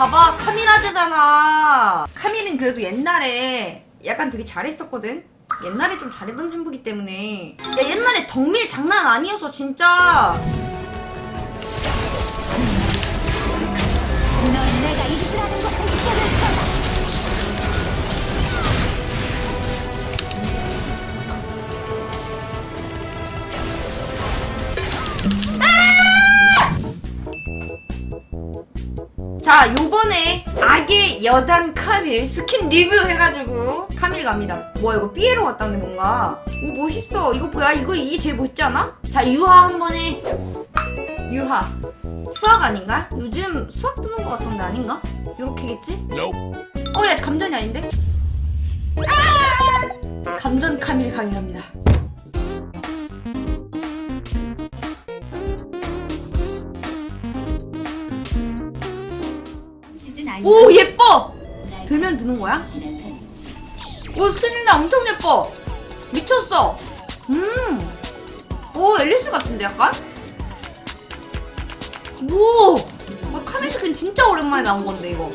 봐봐 카미라즈잖아. 카밀은 그래도 옛날에 약간 되게 잘했었거든? 옛날에 좀 잘했던 신부기 때문에. 야 옛날에 덕밀 장난 아니었어 진짜 자 요번에 악의 여단 카밀 스킨 리뷰 해가지고 카밀 갑니다 뭐야 이거 삐에로 왔다는 건가 오 멋있어 이거 뭐야 이거 이게 제일 멋있지 않아? 자 유하 한번 해 유하 수학 아닌가? 요즘 수학 뜨는 것 같던데 아닌가? 요렇게겠지? 어야 감전이 아닌데? 아! 감전 카밀 강의합니다 오 예뻐! 들면 드는 거야? 오 스텔리나 엄청 예뻐! 미쳤어! 음 오 앨리스 같은데 약간? 오! 아, 카밀 스킨 진짜 오랜만에 나온 건데 이거.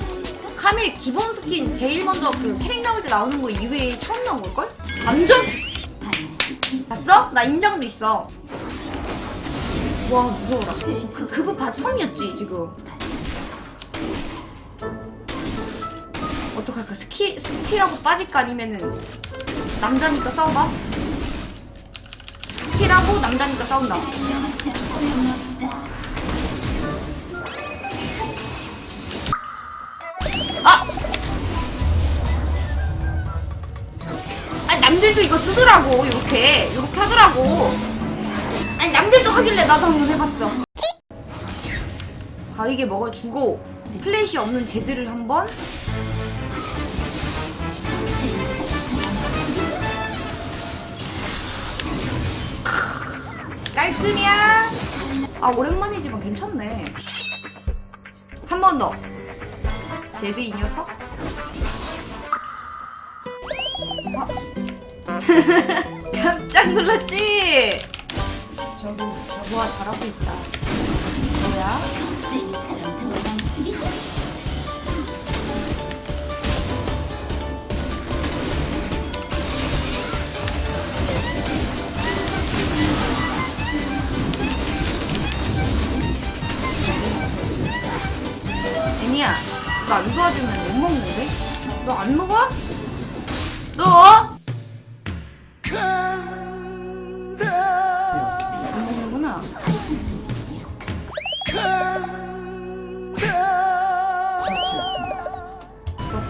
카밀 기본 스킨 제일 먼저 그 캐릭 나올 때 나오는 거 이외에 처음 나온 걸걸? 완전 봤어? 나 인장도 있어. 와 무서워라. 그 그거 바텀이었지 지금 어떡할까? 스키 스킬하고 빠질까 아니면은 남자니까 싸워봐 스킬하고 남자니까 싸운다. 아! 아니 남들도 이거 쓰더라고 이렇게. 이렇게 하더라고. 아니 남들도 하길래 나도 한번 해봤어. 바위게 먹어주고. 플래시 없는 제드를 한번 깔끔이야. 아 오랜만이지만 괜찮네. 한 번 더. 제드 이 녀석. 아. 깜짝 놀랐지? 저거 저거와 잘하고 있다. 뭐야? 애니야, 너 안 도와주면 못 먹는데? 너 안 먹어? 너? 안 먹는구나. 너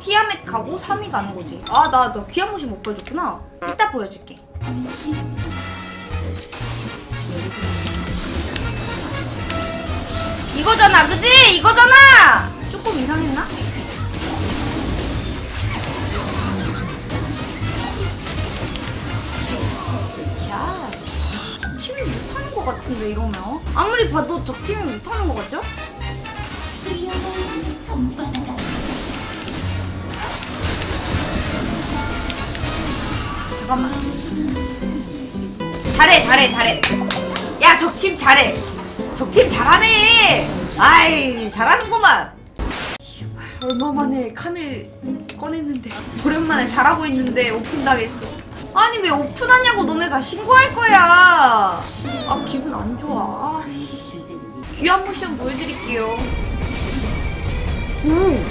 티아멧 가고 3위 가는 거지. 아, 나 너 귀한 모습 못 보여줬구나. 이따 보여줄게. 이거잖아, 그지? 이거잖아! 조금 이상했나? 자, 팀이 못하는 것 같은데, 이러면? 아무리 봐도 저 팀이 못하는 것 같죠? 잠깐만. 잘해, 잘해, 잘해. 야, 저 팀 잘해. 저팀 잘하네. 아이, 잘하는구만. 얼마 만에 카밀 꺼냈는데 오랜만에 잘하고 있는데 오픈 당했어. 아니 왜 오픈하냐고 너네 다 신고할 거야. 아 기분 안 좋아. 아, 씨. 귀한 모션 보여드릴게요. 오.